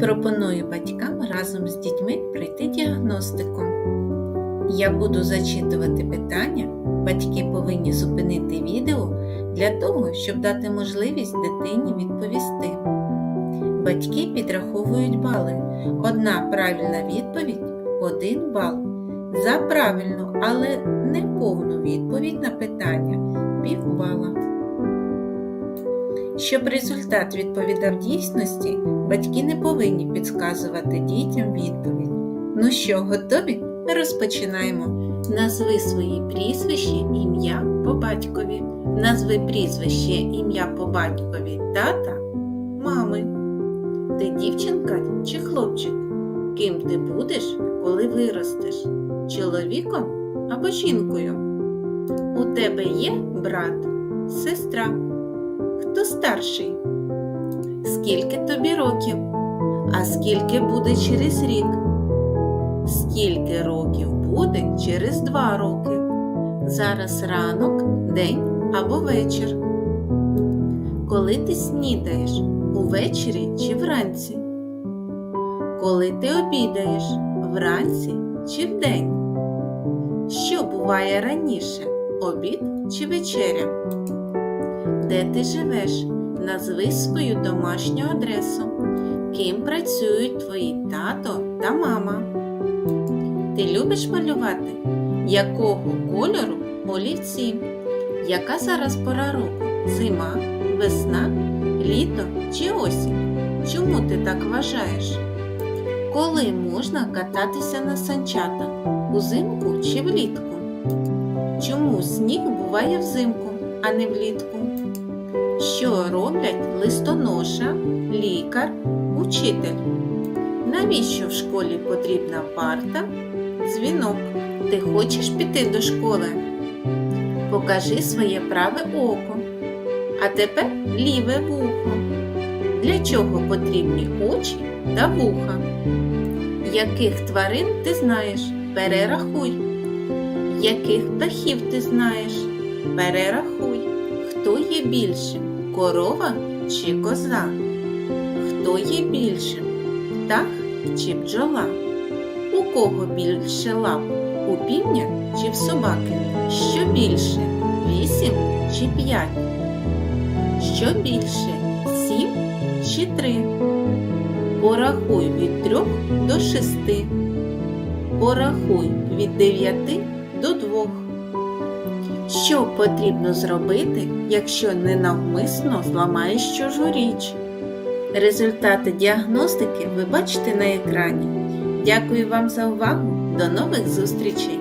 Пропоную батькам разом з дітьми пройти діагностику. Я буду зачитувати питання. Батьки повинні зупинити відео для того, щоб дати можливість дитині відповісти. Батьки підраховують бали. Одна правильна відповідь один бал. За правильну, але не повну відповідь на питання півбала. Щоб результат відповідав дійсності, батьки не повинні підказувати дітям відповідь. Ну що, готові? Розпочинаємо. Назви свої прізвище, ім'я по батькові. Назви прізвище, ім'я по батькові тата, мами. Ти дівчинка чи хлопчик? Ким ти будеш, коли виростеш? Чоловіком або жінкою? У тебе є брат, сестра? Хто старший? Скільки тобі років? А скільки буде через рік? Скільки років буде через два роки? Зараз ранок, день або вечір. Коли ти снідаєш увечері чи вранці? Коли ти обідаєш вранці чи вдень? Що буває раніше? Обід чи вечеря? Де ти живеш? Назви свою домашню адресу. Ким працюють твої тато та мама? Ти любиш малювати? Якого кольору олівці? Яка зараз пора року? Зима, весна, літо чи осінь? Чому ти так вважаєш? Коли можна кататися на санчатах? Узимку чи влітку? Чому сніг буває взимку, а не влітку? Що роблять листоноша, лікар, учитель? Навіщо в школі потрібна парта, дзвінок? Ти хочеш піти до школи? Покажи своє праве око, а тепер ліве вухо. Для чого потрібні очі та вуха? Яких тварин ти знаєш? Перерахуй. Яких птахів ти знаєш? Перерахуй. Хто є більшим? Корова чи коза? Хто є більшим? Птах чи бджола? У кого більше лап? У півня чи в собаки? Що більше? Вісім чи п'ять? Що більше? Сім чи три? Порахуй від трьох до шести. Порахуй від дев'яти до двох. Що потрібно зробити, якщо ненавмисно зламаєш чужу річ? Результати діагностики ви бачите на екрані. Дякую вам за увагу. До нових зустрічей!